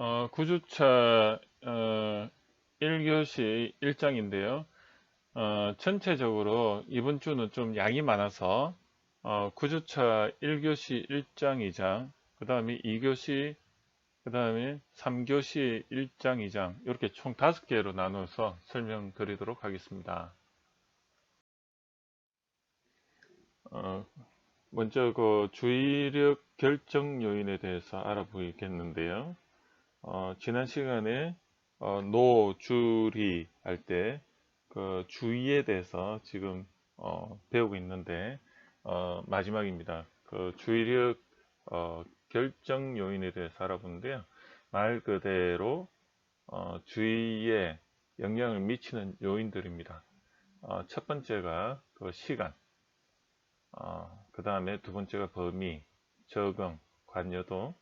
어, 구주차 어, 1교시 일정인데요. 어, 전체적으로 이번 주는 좀 양이 많아서 어, 구주차 1교시 1장 2장, 그 다음에 2교시, 그 다음에 3교시 1장 2장 이렇게 총 5개로 나눠서 설명드리도록 하겠습니다. 어, 먼저 그 주의력 결정 요인에 대해서 알아보겠는데요. 어, 지난 시간에 어, 노, 주리 할 때 그 주의에 대해서 지금 어, 배우고 있는데 어, 마지막입니다. 그 주의력 어, 결정 요인에 대해서 알아보는데요. 말 그대로 어, 주의에 영향을 미치는 요인들입니다. 어, 첫 번째가 그 시간, 어, 그 다음에 두 번째가 범위, 적응, 관여도,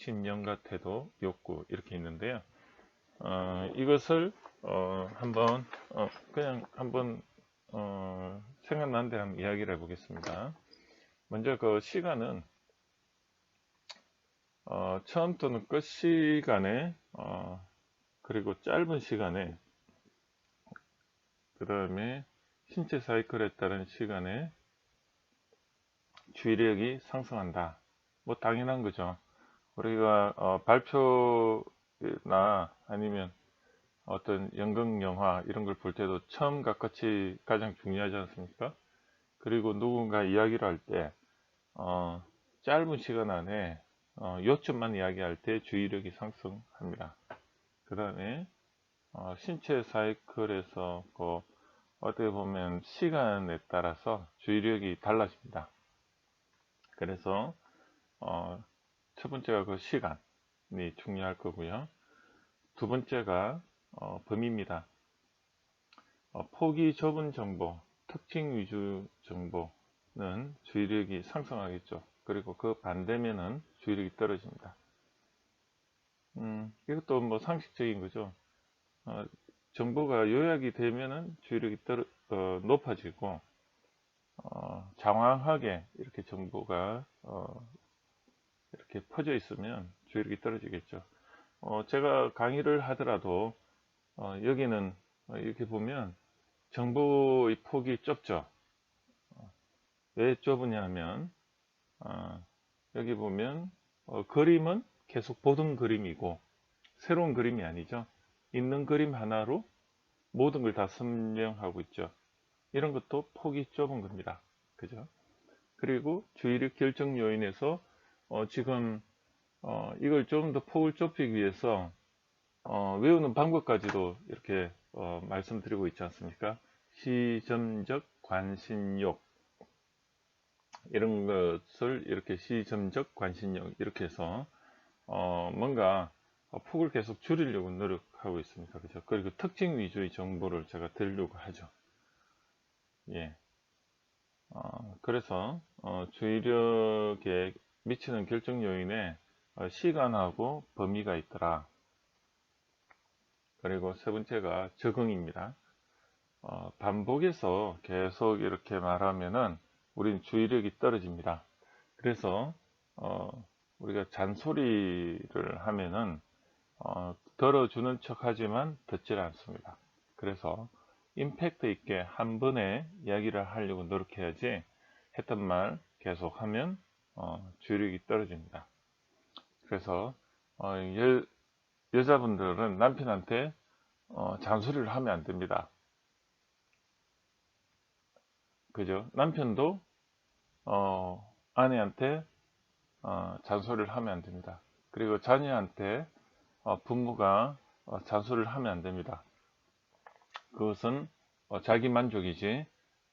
신념과 태도, 욕구 이렇게 있는데요. 어, 이것을 어, 한번 어, 그냥 한번 어, 생각난 대로 한번 이야기를 해보겠습니다. 먼저 그 시간은 어, 처음 또는 끝 시간에 어, 그리고 짧은 시간에 그 다음에 신체 사이클에 따른 시간에 주의력이 상승한다. 뭐 당연한 거죠. 우리가 어, 발표나 아니면 어떤 연극 영화 이런 걸 볼 때도 처음과 끝이 가장 중요하지 않습니까? 그리고 누군가 이야기를 할때 어, 짧은 시간 안에 어, 요점만 이야기할 때 주의력이 상승합니다. 그 다음에 어, 신체 사이클에서 그 어떻게 보면 시간에 따라서 주의력이 달라집니다. 그래서 어, 첫 번째가 그 시간이 중요할 거고요. 두 번째가 어, 범위입니다. 어, 폭이 좁은 정보, 특징 위주 정보는 주의력이 상승하겠죠. 그리고 그 반대면은 주의력이 떨어집니다. 음, 이것도 뭐 상식적인 거죠. 어, 정보가 요약이 되면은 주의력이 떨어, 어, 높아지고 어, 장황하게 이렇게 정보가 어, 이렇게 퍼져 있으면 주의력이 떨어지겠죠. 어, 제가 강의를 하더라도 어, 여기는 이렇게 보면 정보의 폭이 좁죠. 어, 왜 좁으냐면 어, 여기 보면 어, 그림은 계속 보던 그림이고 새로운 그림이 아니죠. 있는 그림 하나로 모든 걸 다 설명하고 있죠. 이런 것도 폭이 좁은 겁니다. 그죠? 그리고 주의력 결정 요인에서 어, 지금 어, 이걸 좀 더 폭을 좁히기 위해서 어, 외우는 방법까지도 이렇게 어, 말씀드리고 있지 않습니까? 시점적 관심욕 이런 것을 이렇게 시점적 관심력 이렇게 해서 어, 뭔가 폭을 계속 줄이려고 노력하고 있습니다. 그죠? 그리고 특징 위주의 정보를 제가 드리려고 하죠. 예. 어, 그래서 어, 주의력에 미치는 결정 요인에 어, 시간하고 범위가 있더라. 그리고 세 번째가 적응입니다. 어, 반복해서 계속 이렇게 말하면은 우리는 주의력이 떨어집니다. 그래서 어, 우리가 잔소리를 하면은 어, 들어주는 척 하지만 듣질 않습니다. 그래서 임팩트 있게 한 번에 이야기를 하려고 노력해야지 했던 말 계속 하면 어, 주의력이 떨어집니다. 그래서 어, 여, 여자분들은 남편한테 어, 잔소리를 하면 안 됩니다. 그죠? 남편도 어, 아내한테 어, 잔소리를 하면 안 됩니다. 그리고 자녀한테 어, 부모가 어, 잔소리를 하면 안 됩니다. 그것은 어, 자기 만족이지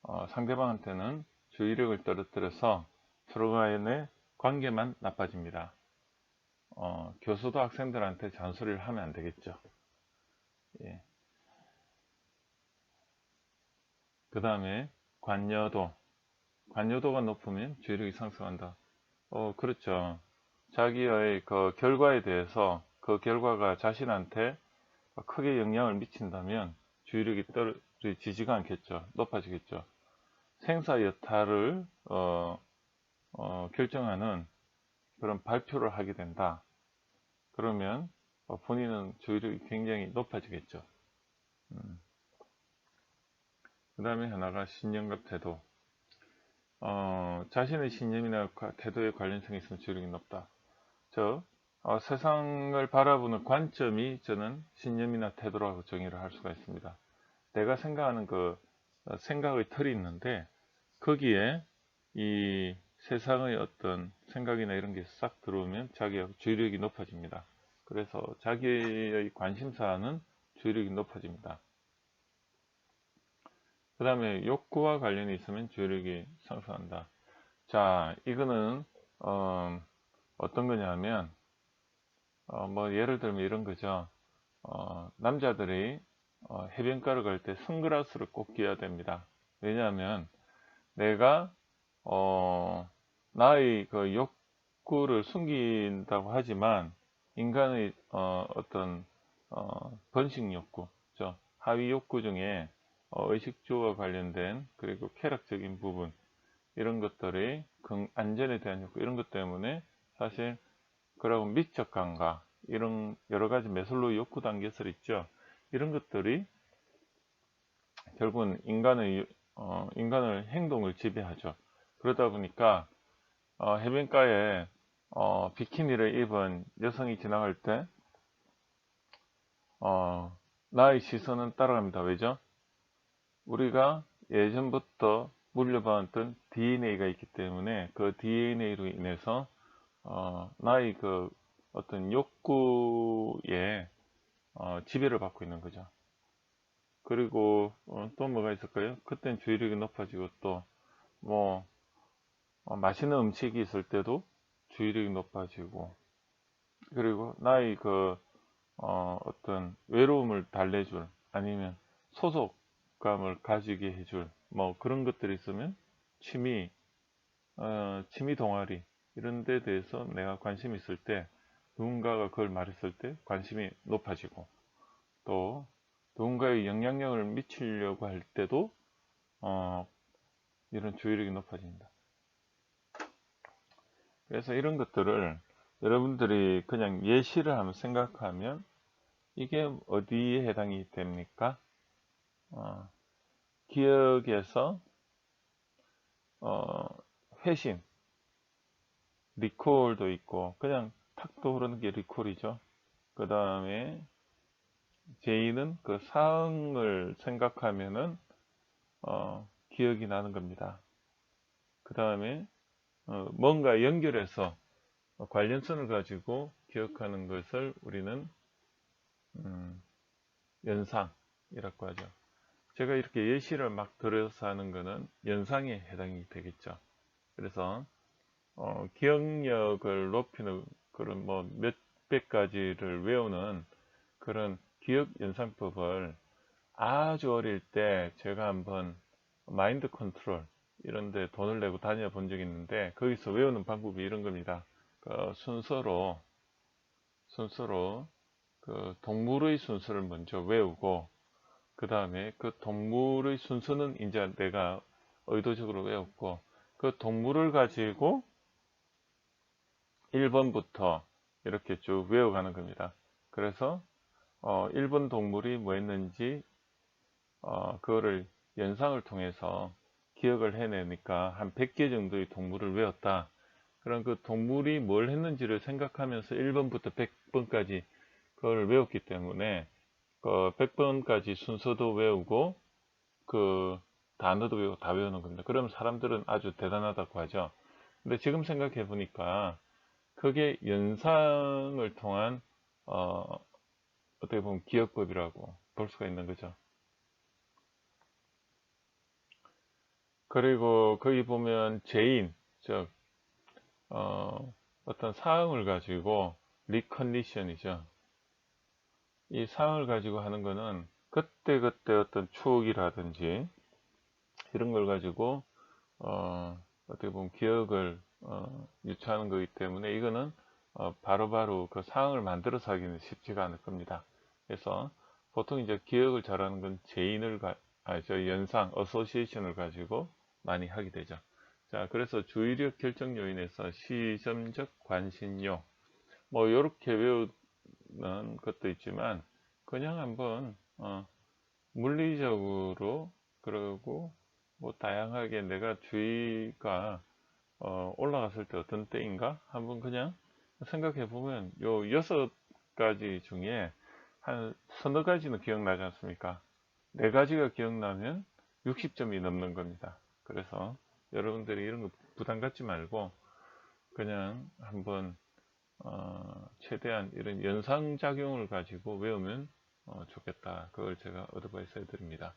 어, 상대방한테는 주의력을 떨어뜨려서 서로 간의 관계만 나빠집니다. 어, 교수도 학생들한테 잔소리를 하면 안 되겠죠. 예. 그 다음에 관여도. 관여도가 높으면 주의력이 상승한다. 어, 그렇죠. 자기의 그 결과에 대해서 그 결과가 자신한테 크게 영향을 미친다면 주의력이 떨어지지가 않겠죠. 높아지겠죠. 생사 여타를 어, 어, 결정하는 그런 발표를 하게 된다. 그러면 어, 본인은 주의력이 굉장히 높아지겠죠. 그 다음에 하나가 신념과 태도. 어, 자신의 신념이나 과- 태도에 관련성이 있으면 주의력이 높다. 저 어, 세상을 바라보는 관점이 저는 신념이나 태도라고 정의를 할 수가 있습니다. 내가 생각하는 그 어, 생각의 틀이 있는데 거기에 이 세상의 어떤 생각이나 이런 게 싹 들어오면 자기의 주의력이 높아집니다. 그래서 자기의 관심사는 주의력이 높아집니다. 그 다음에 욕구와 관련이 있으면 주의력이 상승한다. 자, 이거는 어, 떤 거냐면 어, 뭐 예를 들면 이런 거죠. 어, 남자들이 어, 해변가를 갈 때 선글라스를 꼭 끼야 됩니다. 왜냐하면 내가 어, 나의 그 욕구를 숨긴다고 하지만 인간의 어, 떤 번식 욕구, 죠 하위 욕구 중에 어, 의식주와 관련된 그리고 쾌락적인 부분 이런 것들이 안전에 대한 욕구 이런 것 때문에 사실 그러고 미적 감각 이런 여러 가지 매설로 욕구 단계설 있죠. 이런 것들이 결국은 인간의 어, 인간을 행동을 지배하죠. 그러다 보니까 어, 해변가에 어, 비키니를 입은 여성이 지나갈 때 어, 나의 시선은 따라갑니다. 왜죠? 우리가 예전부터 물려받았던 DNA가 있기 때문에 그 DNA로 인해서 어, 나의 그 어떤 욕구에 어, 지배를 받고 있는 거죠. 그리고 어, 또 뭐가 있을까요? 그땐 주의력이 높아지고 또뭐 어, 맛있는 음식이 있을 때도 주의력이 높아지고 그리고 나의 그 어, 어떤 외로움을 달래줄 아니면 소속감을 가지게 해줄 뭐 그런 것들이 있으면 취미 어, 취미 동아리 이런 데 대해서 내가 관심 이 있을 때 누군가가 그걸 말했을 때 관심이 높아지고 또 누군가의 영향력을 미치려고 할 때도 어, 이런 주의력이 높아집니다. 그래서 이런 것들을 여러분들이 그냥 예시를 한번 생각하면 이게 어디에 해당이 됩니까? 어, 기억에서 어, 회심, 리콜도 있고 그냥 탁 떠오르는 게 리콜이죠. 그 다음에 제이는 그 사항을 생각하면은 어, 기억이 나는 겁니다. 그 다음에 어, 뭔가 연결해서 관련성을 가지고 기억하는 것을 우리는 음, 연상이라고 하죠. 제가 이렇게 예시를 막 들어서 하는 것은 연상에 해당이 되겠죠. 그래서 어, 기억력을 높이는 그런 뭐 몇백 가지를 외우는 그런 기억 연상법을 아주 어릴 때 제가 한번 마인드 컨트롤 이런 데 돈을 내고 다녀본 적이 있는데 거기서 외우는 방법이 이런 겁니다. 그 순서로 순서로 그 동물의 순서를 먼저 외우고 그 다음에 그 동물의 순서는 이제 내가 의도적으로 외웠고 그 동물을 가지고 1번부터 이렇게 쭉 외워가는 겁니다. 그래서 어, 1번 동물이 뭐 했는지 어, 그거를 연상을 통해서 기억을 해내니까 한 100개 정도의 동물을 외웠다. 그럼 그 동물이 뭘 했는지를 생각하면서 1번부터 100번까지 그걸 외웠기 때문에 그 100번까지 순서도 외우고 그 단어도 외우고 다 외우는 겁니다. 그러면 사람들은 아주 대단하다고 하죠. 근데 지금 생각해 보니까 그게 연상을 통한 어, 어떻게 보면 기억법이라고 볼 수가 있는 거죠. 그리고 거기 보면 죄인, 즉 어, 어떤 사항을 가지고 리컨디션이죠. 이 사항을 가지고 하는 거는 그때 그때 어떤 추억이라든지 이런 걸 가지고 어, 어떻게 보면 기억을 어, 유추하는 거기 때문에 이거는 어, 바로바로 그 상황을 만들어서 하기는 쉽지가 않을 겁니다. 그래서 보통 이제 기억을 잘하는 건 제인을 가, 아, 저 연상, 어소시에이션을 가지고 많이 하게 되죠. 자, 그래서 주의력 결정 요인에서 시점적 관심요, 뭐, 요렇게 외우, 것도 있지만 그냥 한번 어, 물리적으로 그리고 뭐 다양하게 내가 주의가 어, 올라갔을 때 어떤 때인가 한번 그냥 생각해 보면 요 여섯 가지 중에 한 서너 가지는 기억나지 않습니까? 네 가지가 기억나면 60점이 넘는 겁니다. 그래서 여러분들이 이런 거 부담 갖지 말고 그냥 한번 어, 최대한 이런 연상작용을 가지고 외우면 어, 좋겠다. 그걸 제가 어드바이스 해드립니다.